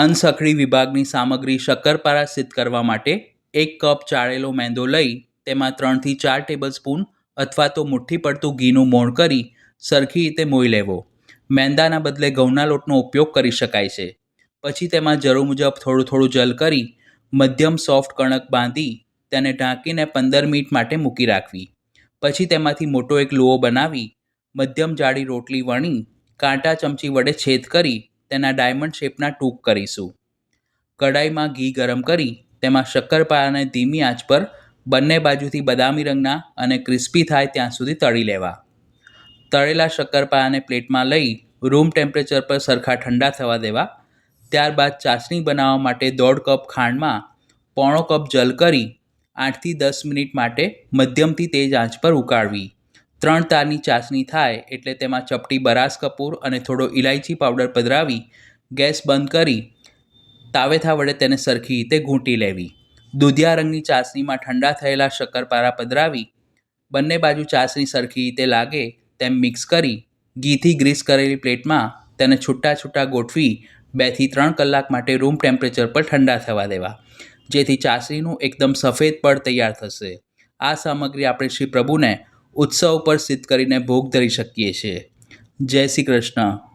અનસખડી વિભાગની સામગ્રી શક્કરપારા સિદ્ધ કરવા માટે એક કપ ચાળેલો મેંદો લઈ તેમાં ત્રણથી ચાર ટેબલ સ્પૂન અથવા તો મુઠ્ઠી પડતું ઘીનું મોણ કરી સરખી રીતે મોઈ લેવો. મેંદાના બદલે ઘઉંના લોટનો ઉપયોગ કરી શકાય છે. પછી તેમાં જરૂર મુજબ થોડું થોડું જલ કરી મધ્યમ સોફ્ટ કણક બાંધી તેને ઢાંકીને પંદર મિનિટ માટે મૂકી રાખવી. પછી તેમાંથી મોટો એક લુઓ બનાવી મધ્યમ જાડી રોટલી વણી કાંટા ચમચી વડે છેદ કરી તેના ડાયમંડ શેપના ટૂંક કરીશું. કડાઈમાં ઘી ગરમ કરી, તેમાં શક્કરપારાને ધીમી આંચ પર બંને બાજુથી બદામી રંગના અને ક્રિસ્પી થાય ત્યાં સુધી તળી લેવા. તળેલા શક્કરપારાને પ્લેટમાં લઈ રૂમ ટેમ્પરેચર પર સરખા ઠંડા થવા દેવા. ત્યારબાદ ચાસણી બનાવવા માટે દોઢ કપ ખાંડમાં પોણો કપ જલ કરી, આઠથી દસ મિનિટ માટે મધ્યમથી તેજ આંચ પર ઉકાળવી. ત્રણ તારની ચાસણી થાય એટલે તેમાં ચપટી બરાસ કપૂર અને થોડો ઇલાયચી પાવડર પધરાવી ગેસ બંધ કરી તાવેથા વડે તેને સરખી રીતે ઘૂંટી લેવી. દૂધિયા રંગની ચાસણીમાં ઠંડા થયેલા શક્કરપારા પધરાવી બંને બાજુ ચાસણી સરખી રીતે લાગે તેમ મિક્સ કરી ઘીથી ગ્રીસ કરેલી પ્લેટમાં તેને છૂટા છૂટા ગોઠવી બેથી ત્રણ કલાક માટે રૂમ ટેમ્પરેચર પર ઠંડા થવા દેવા. જેથી ચાસણીનું એકદમ સફેદ પડ તૈયાર થશે. આ સામગ્રી આપણે શ્રી પ્રભુને ઉત્સવ પર સિદ્ધ કરીને ભોગ ધરી શકીએ છીએ. જય શ્રી કૃષ્ણ.